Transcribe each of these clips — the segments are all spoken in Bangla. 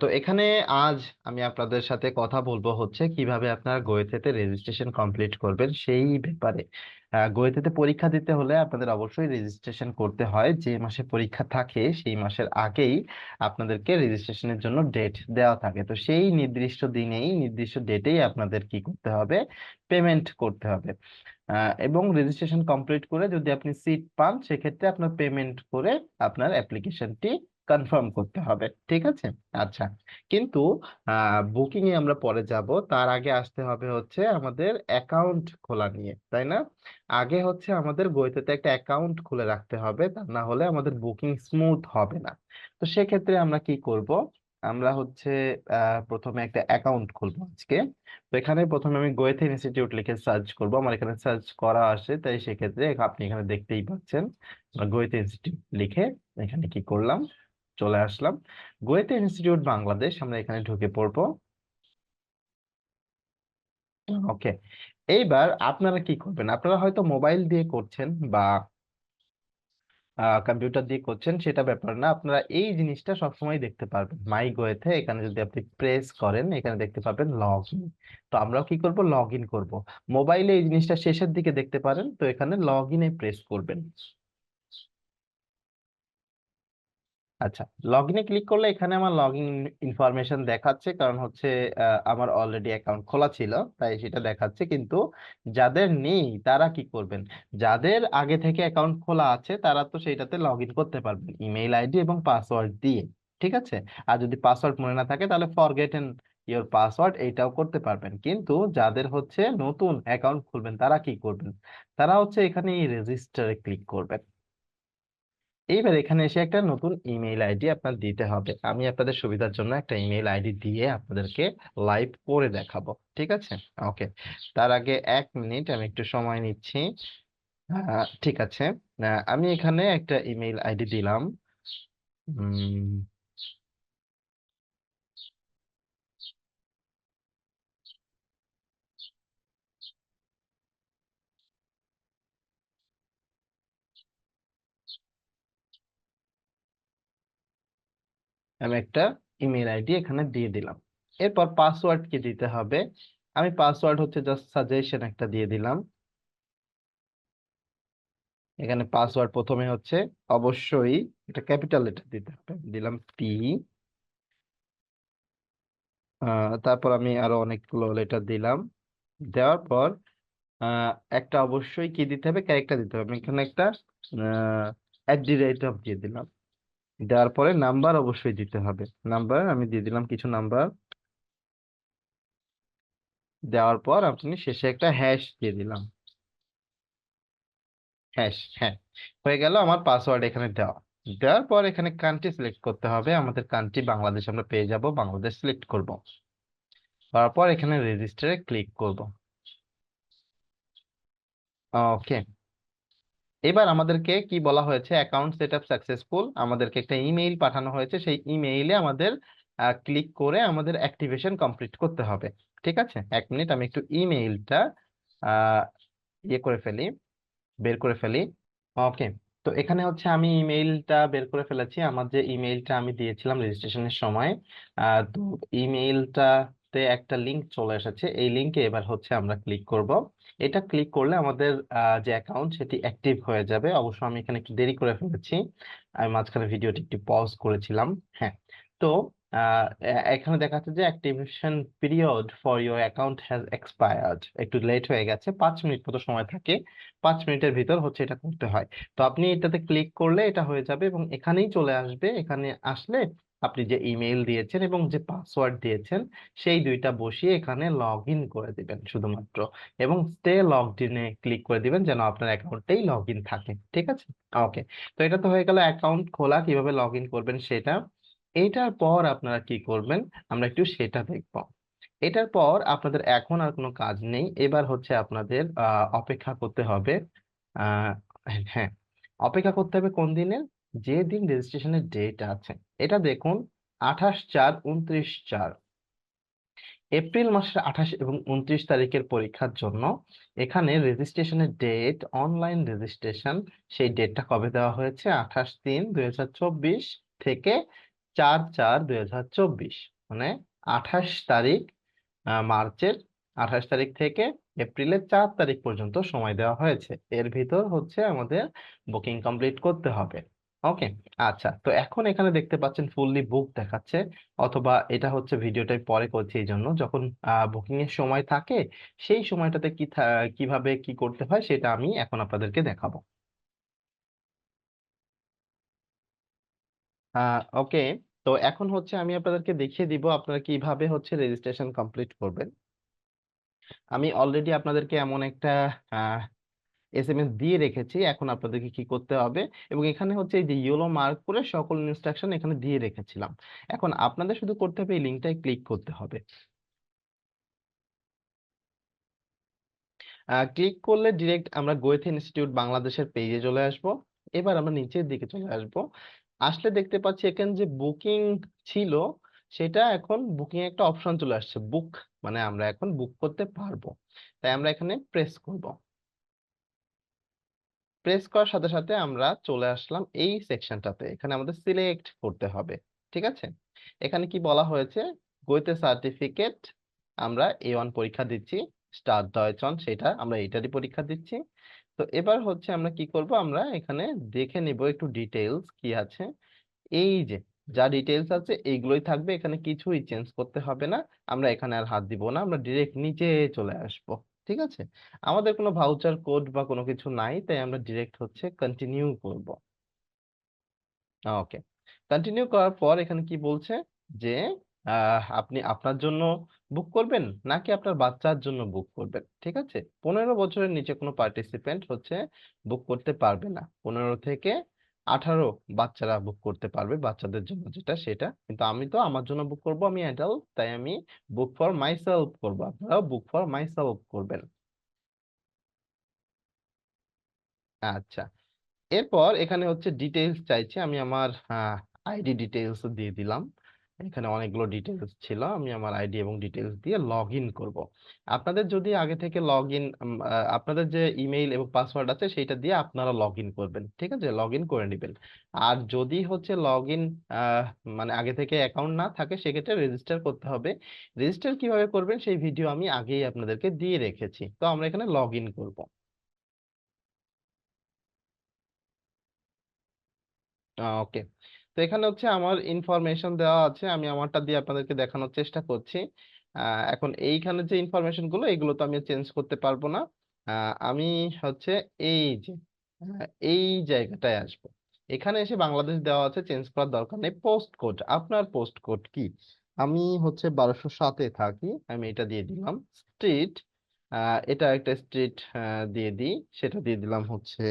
তো এখানে আজ আমি আপনাদের সাথে কথা বলব হচ্ছে কীভাবে আপনার গোয়েতেতে রেজিস্ট্রেশন কমপ্লিট করবেন সেই ব্যাপারে। গোয়েতেতে পরীক্ষা দিতে হলে আপনাদের অবশ্যই রেজিস্ট্রেশন করতে হয়। যে মাসে পরীক্ষা থাকে সেই মাসের আগেই আপনাদেরকে রেজিস্ট্রেশনের জন্য ডেট দেওয়া থাকে। তো সেই নির্দিষ্ট দিনেই, নির্দিষ্ট ডেটেই আপনাদের কি করতে হবে? পেমেন্ট করতে হবে। এবং রেজিস্ট্রেশন কমপ্লিট করে যদি আপনি সিট পান, সেক্ষেত্রে আপনার পেমেন্ট করে আপনার অ্যাপ্লিকেশনটি কনফার্ম করতে হবে, ঠিক আছে? আচ্ছা কিন্তু বুকিং এ আমরা পরে যাব। তার আগে আসতে হবে হচ্ছে আমাদের অ্যাকাউন্ট খোলা নিয়ে, তাই না? আগে হচ্ছে আমাদের বইতে একটা অ্যাকাউন্ট খুলে রাখতে হবে, তা না হলে আমাদের বুকিং স্মুথ হবে না। তো সেক্ষেত্রে আমরা কি করব? আমরা হচ্ছে প্রথমে একটা অ্যাকাউন্ট খুলবো আজকে। তো এখানে প্রথমে আমি গোয়েথা ইনস্টিটিউট লিখে সার্চ করব। আমার এখানে সার্চ করা আসে তাই সেক্ষেত্রে আপনি এখানে দেখতেই পাচ্ছেন। গোয়েথা ইনস্টিটিউট লিখে এখানে কি করলাম? চলে আসলাম। গোয়েথা ইনস্টিটিউট বাংলাদেশ আমরা এখানে ঢুকে পড়ব। ওকে এইবার আপনারা কি করবেন? আপনারা হয়তো মোবাইল দিয়ে করছেন বা কম্পিউটার দিয়ে করছেন, সেটা ব্যাপার না। আপনারা এই জিনিসটা সবসময় দেখতে পারবেন। মাই গোয়েতে এখানে যদি আপনি প্রেস করেন, এখানে দেখতে পাবেন লগ ইন তো আমরাও কি করব? লগ ইন করব মোবাইলে এই জিনিসটা শেষের দিকে দেখতে পারেন, তো এখানে লগ ইনে প্রেস করবেন। আচ্ছা লগ ইনে ক্লিক করলে এখানে আমার লগ ইন ইনফরমেশন দেখাচ্ছে। কারণ হচ্ছে আমার অলরেডি অ্যাকাউন্ট খোলা ছিল, তাই সেটা দেখাচ্ছে। কিন্তু যাদের নেই, তারা কি করবেন? যাদের আগে থেকে অ্যাকাউন্ট খোলা আছে, তারা তো সেইটাতে লগ ইন করতে পারবেন। ইমেইল আইডি এবং পাসওয়ার্ড দিয়ে, ঠিক আছে? আর যদি পাসওয়ার্ড মনে না থাকে, তাহলে ফরগেটেন ইওর পাসওয়ার্ড এইটাও করতে পারবেন। কিন্তু যাদের হচ্ছে নতুন অ্যাকাউন্ট খুলবেন, তারা কি করবেন? তারা হচ্ছে এখানে এই রেজিস্টারে ক্লিক করবেন। এইবার এখানে এসে একটা নতুন ইমেইল আইডি আপনার দিতে হবে। আমি আপনাদের সুবিধার জন্য একটা ইমেইল আইডি দিয়ে আপনাদেরকে লাইভ করে দেখাবো, ঠিক আছে? ওকে তার আগে এক মিনিট আমি একটু সময় নিচ্ছি। ঠিক আছে। আমি এখানে একটা ইমেইল আইডি দিলাম। আমি একটা ইমেইল আইডি এখানে দিয়ে দিলাম। এরপর পাসওয়ার্ড কি দিতে হবে? আমি পাসওয়ার্ড হচ্ছে জাস্ট সাজেশন একটা দিয়ে দিলাম। এখানে পাসওয়ার্ড প্রথমে হচ্ছে অবশ্যই একটা ক্যাপিটাল লেটার দিতে হবে। দিলাম পি তারপর আমি আরও অনেকগুলো লেটার দিলাম। দেওয়ার পর একটা অবশ্যই কি দিতে হবে? ক্যারেক্টার দিতে হবে। এখানে একটা অ্যাট দি রেট অফ দিয়ে দিলাম। দেওয়ার পরে নাম্বার অবশ্যই দিতে হবে। নাম্বার আমি দিয়ে দিলাম কিছু নাম্বার দেওয়ার পর আপনি শেষে একটা হ্যাশ দিয়ে দিলাম। হ্যাশ হ্যাঁ। হয়ে গেল আমার পাসওয়ার্ড এখানে দেওয়া। দেওয়ার পর এখানে কান্ট্রি সিলেক্ট করতে হবে। আমাদের কান্ট্রি বাংলাদেশ আমরা পেয়ে যাব, বাংলাদেশ সিলেক্ট করব। তারপর এখানে রেজিস্টারে ক্লিক করব। ওকে এবার আমাদেরকে কি বলা হয়েছে? Account set up successful. আমাদেরকে একটা ইমেইল পাঠানো হয়েছে। সেই ইমেইলে আমাদের ক্লিক করে আমাদের অ্যাক্টিভেশন কমপ্লিট করতে হবে। ঠিক আছে? এক মিনিট আমি একটু ইমেইলটা ইয়ে করে ফেলি বের করে ফেলি। ওকে তো এখানে হচ্ছে আমি ইমেইলটা বের করে ফেলেছি। আমার যে ইমেইলটা আমি দিয়েছিলাম রেজিস্ট্রেশনের সময় আহ, তো একটা লিংক চলে এসেছে। এই লিংকে এবার হচ্ছে আমরা ক্লিক করব। এটা ক্লিক করলে আমাদের যে অ্যাকাউন্ট সেটি অ্যাক্টিভ হয়ে যাবে। অবশ্য আমি এখানে একটু দেরি করে ফেলেছি। আমি মাঝখানে ভিডিওটি একটু পজ করেছিলাম। হ্যাঁ তো এখানে দেখাচ্ছে যে activation period for your account has expired একটু লেট হয়ে গেছে, পাঁচ মিনিট মতো সময় থাকে। পাঁচ মিনিটের ভিতর হচ্ছে এটা করতে হয়। তো আপনি এটাতে ক্লিক করলে এটা হয়ে যাবে এবং এখানেই চলে আসবে। এখানে আসলে আপনি যে ইমেইল দিয়েছেন এবং যে পাসওয়ার্ড দিয়েছেন, সেই দুইটা বসিয়ে এখানে লগ ইন করে দিবেন শুধুমাত্র। এবং স্টে লগড ইনে ক্লিক করে দিবেন যেন আপনার অ্যাকাউন্টেই লগ ইন থাকে, ঠিক আছে? ওকে তো এটা তো হয়ে গেল অ্যাকাউন্ট খোলা, কীভাবে লগ ইন করবেন সেটা। এটার পর আপনারা কি করবেন? আমরা একটু সেটা দেখব। এটার পর আপনাদের এখন আর কোনো কাজ নেই। এবার হচ্ছে আপনাদের অপেক্ষা করতে হবে হ্যাঁ অপেক্ষা করতে হবে কোন দিনের যে দিন রেজিস্ট্রেশনের ডেট আছে, এটা দেখুন আঠাশ চার উনত্রিশ চার। এপ্রিল মাসের আঠাশ এবং উনত্রিশ তারিখের পরীক্ষার জন্য এখানে রেজিস্ট্রেশনের ডেট অনলাইন রেজিস্ট্রেশন সেই ডেটটা কবে দেওয়া হয়েছে? আঠাশ তিন দুই থেকে চার চার দুই মানে আঠাশ তারিখ মার্চের আঠাশ তারিখ থেকে এপ্রিলের চার তারিখ পর্যন্ত সময় দেওয়া হয়েছে। এর ভিতর হচ্ছে আমাদের বুকিং কমপ্লিট করতে হবে। ওকে আচ্ছা। তো এখন এখানে দেখতে পাচ্ছেন ফুললি বুক দেখাচ্ছে, অথবা এটা হচ্ছে ভিডিওটাই পরে করছি এই জন্য যখন বুকিং এর সময় থাকে, সেই সময়টাতে কি কীভাবে কি করতে হয় সেটা আমি এখন আপনাদেরকে দেখাবো। ওকে, তো এখন হচ্ছে আমি আপনাদেরকে দেখিয়ে দিব আপনারা কীভাবে হচ্ছে রেজিস্ট্রেশন কমপ্লিট করবেন। আমি অলরেডি আপনাদেরকে এমন একটা এসএমএস দিয়ে রেখেছি, এখন আপনাদেরকে কি করতে হবে? এবং এখানে হচ্ছে এই যে ইয়েলো মার্ক করে সকল ইনস্ট্রাকশন এখানে দিয়ে রেখেছিলাম। এখন আপনাদের শুধু করতে হবে এই লিঙ্কটায় ক্লিক করতে হবে। ক্লিক করলে ডিরেক্ট আমরা গোয়েথ ইনস্টিটিউট বাংলাদেশের পেজে চলে আসব। এবার আমরা নিচের দিকে চলে আসব। আসলে দেখতে পাচ্ছি এখানে যে বুকিং ছিল, সেটা এখন বুকিং একটা অপশন চলে আসছে বুক মানে আমরা এখন বুক করতে পারব। তাই আমরা এখানে প্রেস করব। প্রেস করার সাথে সাথে আমরা চলে আসলাম এই সেকশনটাতে এখানে আমাদের সিলেক্ট করতে হবে, ঠিক আছে? এখানে কি বলা হয়েছে? গোয়েতে সার্টিফিকেট আমরা এ ওয়ান পরীক্ষা দিচ্ছি স্টার ডয়চন সেটা আমরা এইটারই পরীক্ষা দিচ্ছি। তো এবার হচ্ছে আমরা কি করব? আমরা এখানে দেখে নিব একটু ডিটেইলস কি আছে। এই যে, যা ডিটেলস আছে এইগুলোই থাকবে, এখানে কিছুই চেঞ্জ করতে হবে না। আমরা এখানে আর হাত দিব না, আমরা ডিরেক্ট নিচে চলে আসব। ঠিক আছে? আমাদের কোনো ভাউচার কোড বা কোনো কিছু নাই, তাই আমরা ডিরেক্ট হচ্ছে কন্টিনিউ করব। ওকে কন্টিনিউ করার পর এখানে কি বলছে? যে আপনি আপনার জন্য বুক করবেন, নাকি আপনার বাচ্চার জন্য বুক করবেন, ঠিক আছে? পনেরো বছরের নিচে কোনো পার্টিসিপেন্ট হচ্ছে বুক করতে পারবে না। পনেরো থেকে আঠারো বাচ্চারা বুক করতে পারবে বাচ্চাদের জন্য যেটা সেটা। কিন্তু আমি তো আমার জন্য বুক করব, আমি অ্যাডাল্ট তাই আমি বুক ফর মাইসেলফ করব। আপনারাও বুক ফর মাইসেলফ করবেন। আচ্ছা এরপর এখানে হচ্ছে ডিটেইলস চাইছে। আমি আমার আইডি ডিটেইলস দিয়ে দিলাম। এখানে অনেকগুলো ডিটেলস ছিল, আমি আমার আইডি এবং ডিটেলস দিয়ে লগ ইন করব। আপনাদের যদি আগে থেকে লগ ইন আপনাদের যে ইমেইল এবং পাসওয়ার্ড আছে, সেইটা দিয়ে আপনারা লগ ইন করবেন, ঠিক আছে? লগ ইন করে নেবেন। আর যদি হচ্ছে লগ ইন মানে আগে থেকে অ্যাকাউন্ট না থাকে, সেক্ষেত্রে রেজিস্টার করতে হবে। রেজিস্টার কীভাবে করবেন, সেই ভিডিও আমি আগেই আপনাদেরকে দিয়ে রেখেছি। তো আমরা এখানে লগ ইন করব ওকে তো এখানে হচ্ছে আমার ইনফরমেশন দেওয়া আছে, আমি আমারটা দিয়ে আপনাদেরকে দেখানোর চেষ্টা করছি। এখন এইখানে যে ইনফরমেশনগুলো, এগুলো তো আমি চেঞ্জ করতে পারব না। আমি হচ্ছে এই যে এই জায়গাটায় আসব। এখানে এসে বাংলাদেশ দেওয়া আছে চেঞ্জ করার দরকার নেই। পোস্ট কোড আপনার পোস্ট কোড কি? আমি হচ্ছে বারোশো সাতে থাকি, আমি এটা দিয়ে দিলাম। স্ট্রিট এটা একটা স্ট্রিট দিয়ে দিই। সেটা দিয়ে দিলাম হচ্ছে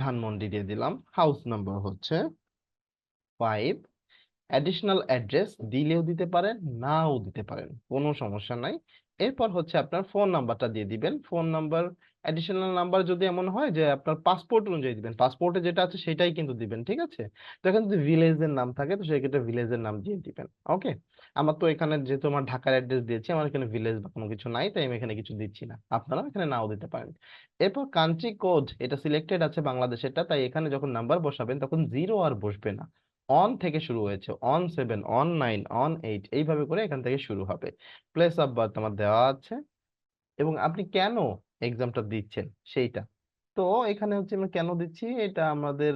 ধানমন্ডি দিয়ে দিলাম। হাউস নাম্বার হচ্ছে ফাইভ অ্যাডিশনাল অ্যাড্রেস দিলেও দিতে পারেন, নাও দিতে পারেন, কোনো সমস্যা নাই। এরপর হচ্ছে আপনার ফোন নাম্বারটা দিয়ে দিবেন। ফোন নাম্বার অ্যাডিশনাল নাম্বার যদি এমন হয় যে আপনার পাসপোর্ট অনুযায়ী দিবেন পাসপোর্টে যেটা আছে সেটাই কিন্তু দিবেন, ঠিক আছে? তো এখানে যদি ভিলেজের নাম থাকে, তো সেক্ষেত্রে ভিলেজের নাম দিয়ে দিবেন ওকে আমার তো এখানে যেহেতু আমার ঢাকার অ্যাড্রেস দিয়েছি, আমার এখানে ভিলেজ বা কোনো কিছু নাই, তাই আমি এখানে কিছু দিচ্ছি না। আপনারা এখানে নাও দিতে পারেন। এরপর কান্ট্রি কোড এটা সিলেক্টেড আছে বাংলাদেশেরটা, তাই এখানে যখন নাম্বার বসাবেন, তখন জিরো আর বসবে না। অন থেকে শুরু হয়েছে on seven on nine on eight এইভাবে করে এখান থেকে শুরু হবে। প্লেস অফ বার্থ আমার দেওয়া আছে। এবং আপনি কেন এক্সামটা দিচ্ছেন সেইটা? তো এখানে হচ্ছে আমরা কেন দিচ্ছি? এটা আমাদের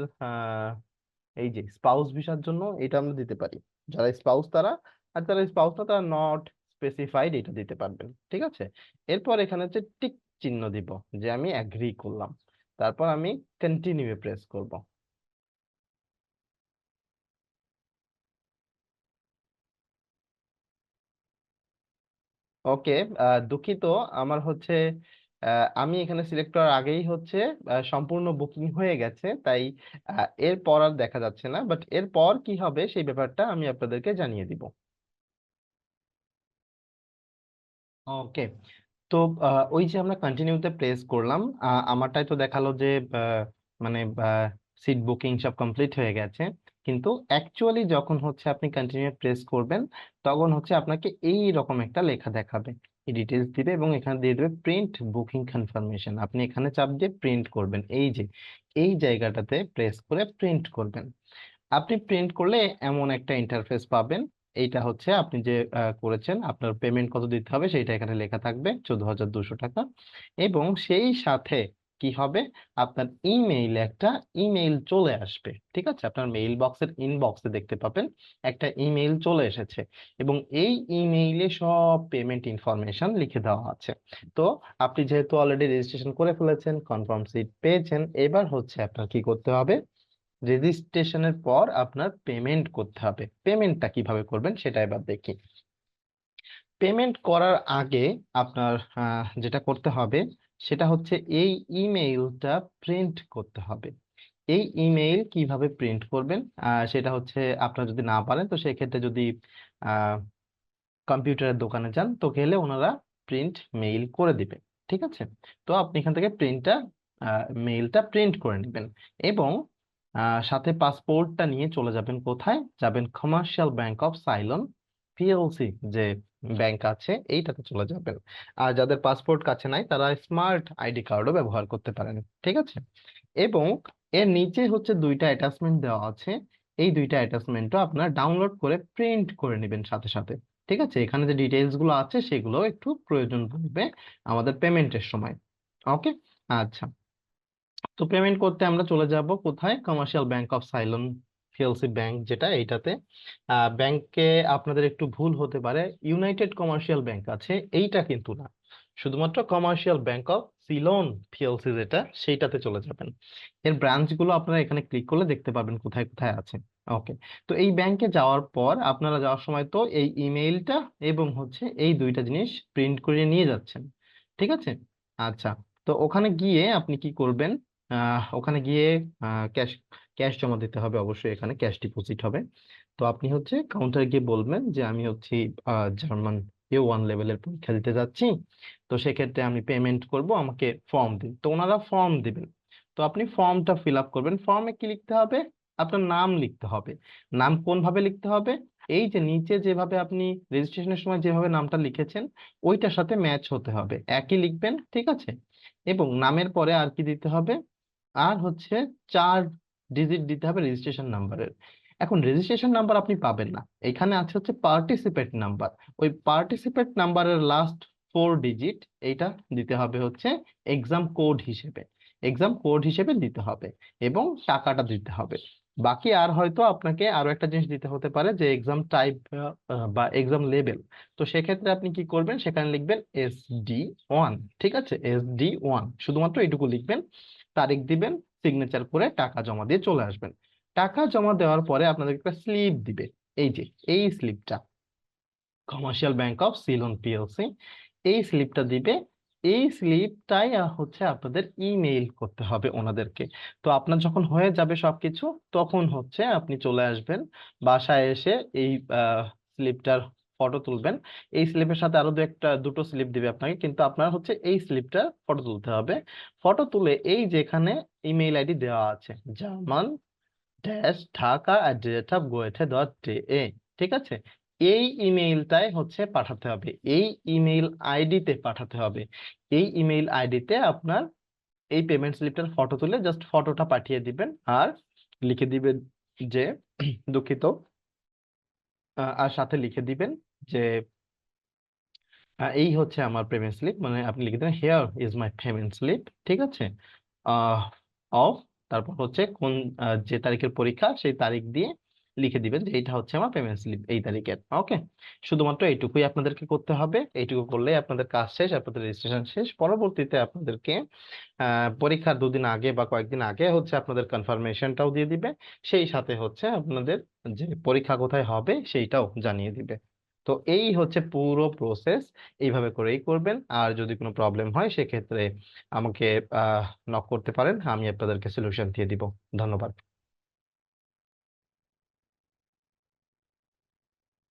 এই যে স্পাউস ভিসার জন্য, এটা আমরা দিতে পারি। যারা স্পাউস তারা আর যারা স্পাউস না তারা নট স্পেসিফাইড এটা দিতে পারবেন, ঠিক আছে? এরপর এখানে হচ্ছে টিক চিহ্ন দিব, যে আমি অ্যাগ্রি করলাম। তারপর আমি কন্টিনিউ প্রেস করব। ওকে দুঃখিত। আমার হচ্ছে আমি এখানে সিলেক্ট করার আগেই হচ্ছে সম্পূর্ণ বুকিং হয়ে গেছে, তাই এরপর আর দেখা যাচ্ছে না। বাট এরপর কি হবে, সেই ব্যাপারটা আমি আপনাদেরকে জানিয়ে দিব। ওকে তো ওই যে আমরা কন্টিনিউতে প্রেস করলাম আমারটাই তো দেখাল যে মানে সিট বুকিং সব কমপ্লিট হয়ে গেছে। কিন্তু অ্যাকচুয়ালি যখন হচ্ছে আপনি কন্টিনিউ প্রেস করবেন, তখন হচ্ছে আপনাকে এই রকম একটা লেখা দেখাবে। ডিটেলস দিবে এবং এখানে দিয়ে দেবে প্রিন্ট বুকিং কনফার্মেশন আপনি এখানে চাপ দিয়ে প্রিন্ট করবেন। এই যে, এই জায়গাটাতে প্রেস করে প্রিন্ট করবেন। আপনি প্রিন্ট করলে এমন একটা ইন্টারফেস পাবেন। এইটা হচ্ছে আপনি যে করেছেন, আপনার পেমেন্ট কত দিতে হবে সেটা এখানে লেখা থাকবে চোদ্দ হাজার দুশো টাকা। এবং সেই সাথে কি হবে? আপনার ইমেইলে একটা ইমেইল চলে আসবে, ঠিক আছে? আপনার মেইল বক্সের ইনবক্সে দেখতে পাবেন, একটা ইমেইল চলে এসেছে। এবং এই ইমেইলে সব পেমেন্ট ইনফরমেশন লিখে দেওয়া আছে। তো আপনি যেহেতু অলরেডি রেজিস্ট্রেশন করে ফেলেছেন কনফার্ম সিট পেয়েছেন, এবার হচ্ছে আপনার কি করতে হবে? রেজিস্ট্রেশনের পর আপনার পেমেন্ট করতে হবে। পেমেন্টটা কীভাবে করবেন সেটা এবার দেখি। পেমেন্ট করার আগে আপনার যেটা করতে হবে সেটা হচ্ছে এই ইমেইলটা প্রিন্ট করতে হবে। এই ইমেইল কীভাবে প্রিন্ট করবেন? সেটা হচ্ছে আপনার যদি না পারেন তো সেক্ষেত্রে যদি কম্পিউটারের দোকানে যান তো গেলে ওনারা প্রিন্ট মেইল করে দিবে, ঠিক আছে? তো আপনি এখান থেকে প্রিন্টটা মেইলটা প্রিন্ট করে নেবেন এবং সাথে পাসপোর্টটা নিয়ে চলে যাবেন কোথায়? যাবেন commercial bank of Ceylon PLC যে ব্যাংক আছে, এইটাতে চলে যাবেন। আর যাদের পাসপোর্ট কাছে নাই, তারা স্মার্ট আইডি কার্ডও ব্যবহার করতে পারেন, ঠিক আছে? এবং এর নিচে হচ্ছে দুইটা অ্যাটাচমেন্ট দেওয়া আছে, এই দুইটা অ্যাটাচমেন্টও আপনার ডাউনলোড করে প্রিন্ট করে নেবেন সাথে সাথে, ঠিক আছে? এখানে যে ডিটেইলসগুলো আছে, সেগুলো একটু প্রয়োজন পড়বে আমাদের পেমেন্টের সময় ওকে আচ্ছা। তো পেমেন্ট করতে আমরা চলে যাব কোথায়? Commercial bank of Ceylon PLC bank যেটা এইটাতে। ব্যাংকে আপনাদের একটু ভুল হতে পারে। ইউনাইটেড কমার্শিয়াল ব্যাংক আছে, এইটা কিন্তু না। শুধুমাত্র commercial bank of Ceylon PLC যেটা, সেইটাতে চলে যাবেন। এর ব্রাঞ্চগুলো আপনারা এখানে ক্লিক করলে দেখতে পাবেন কোথায় কোথায় আছে। ওকে তো এই ব্যাংকে যাওয়ার পর আপনারা যাওয়ার সময় তো এই ইমেইলটা এবং হচ্ছে এই দুইটা জিনিস প্রিন্ট করে নিয়ে যাচ্ছেন। ঠিক আছে? আচ্ছা তো ওখানে গিয়ে আপনি কি করবেন? ওখানে গিয়ে ক্যাশ ক্যাশ জমা দিতে হবে অবশ্যই এখানে, ক্যাশ ডিপোজিট হবে। তো আপনি হচ্ছে কাউন্টারে গিয়ে বলবেন যে, আমি হচ্ছে জার্মান এ ওয়ান লেভেলের পরীক্ষা দিতে যাচ্ছি। তো সেক্ষেত্রে আমি পেমেন্ট করব, আমাকে ফর্ম দিন। তো ওনারা ফর্ম দিবেন। তো আপনি ফর্মটা ফিল আপ করবেন। ফর্মে কি লিখতে হবে? আপনার নাম লিখতে হবে। নাম কোন ভাবে লিখতে হবে? এই যে নিচে যেভাবে আপনি রেজিস্ট্রেশনের সময় যেভাবে নামটা লিখেছেন, ওইটার সাথে ম্যাচ হতে হবে। একই লিখবেন, ঠিক আছে? এবং নামের পরে আর কি দিতে হবে? আর হচ্ছে চার ডিজিট দিতে হবে রেজিস্ট্রেশন নাম্বারের এখন রেজিস্ট্রেশন নাম্বার আপনি পাবেন না। এখানে আছে হচ্ছে পার্টিসিপেট নাম্বার ওই পার্টিসিপেট নাম্বারের লাস্ট ফোর ডিজিট এইটা দিতে হবে হচ্ছে এক্সাম কোড হিসেবে। এক্সাম কোড হিসেবে দিতে হবে এবং টাকাটা দিতে হবে। বাকি আর হয়তো আপনাকে আরও একটা জিনিস দিতে হতে পারে যে এক্সাম টাইপ বা এক্সাম লেভেল তো সেক্ষেত্রে আপনি কি করবেন? সেখানে লিখবেন এস ডি ওয়ান ঠিক আছে? এস ডি ওয়ান শুধুমাত্র এইটুকু লিখবেন। তারিখ দিবেন সিগনেচার করে টাকা জমা দিয়ে চলে আসবেন। টাকা জমা দেওয়ার পরে আপনাদের একটা স্লিপ দিবে। এই যে, এই স্লিপটা commercial bank of Ceylon PLC এই স্লিপটা দিবে। এই স্লিপটাই হচ্ছে আপনাদের ইমেইল করতে হবে ওনাদেরকে। তো আপনার যখন হয়ে যাবে সবকিছু, তখন হচ্ছে আপনি চলে আসবেন। বাসায় এসে এই স্লিপটার ফটো তুলবেন। এই স্লিপের সাথে আরও দু একটা, দুটো স্লিপ দিবে আপনাকে, কিন্তু আপনার হচ্ছে এই স্লিপটা ফটো তুলতে হবে। ফটো তুলে এই যেখানে ইমেইল আইডি দেওয়া আছে, German dash Dhaka at Goethe dot A ঠিক আছে? এই ইমেইলটাই হচ্ছে পাঠাতে হবে। এই ইমেইল আইডিতে পাঠাতে হবে। এই ইমেইল আইডিতে আপনার এই পেমেন্ট স্লিপটার ফটো তুলে জাস্ট ফটোটা পাঠিয়ে দিবেন আর লিখে দিবেন যে দুঃখিত আর সাথে লিখে দিবেন যে এই হচ্ছে আমার পেমেন্ট স্লিপ। মানে আপনি লিখে দেবেন here is my payment slip ঠিক আছে? অফ তারপর হচ্ছে কোন যে তারিখের পরীক্ষা, সেই তারিখ দিয়ে লিখে দিবেন যে, এইটা হচ্ছে আমার পেমেন্ট স্লিপ এই তারিখের, ওকে? শুধুমাত্র এইটুকুই আপনাদেরকে করতে হবে। এইটুকু করলেই আপনাদের কাজ শেষ, আপনাদের রেজিস্ট্রেশন শেষ। পরবর্তীতে আপনাদেরকে পরীক্ষার দুদিন আগে বা কয়েকদিন আগে হচ্ছে আপনাদের কনফার্মেশনটাও দিয়ে দিবে। সেই সাথে হচ্ছে আপনাদের যে পরীক্ষা কোথায় হবে, সেইটাও জানিয়ে দিবে। তো এই হচ্ছে পুরো প্রসেস এইভাবে করেই করবেন। আর যদি কোনো প্রবলেম হয়, সেক্ষেত্রে আমাকে নক করতে পারেন, আমি আপনাদেরকে সলিউশন দিয়ে দিব। ধন্যবাদ।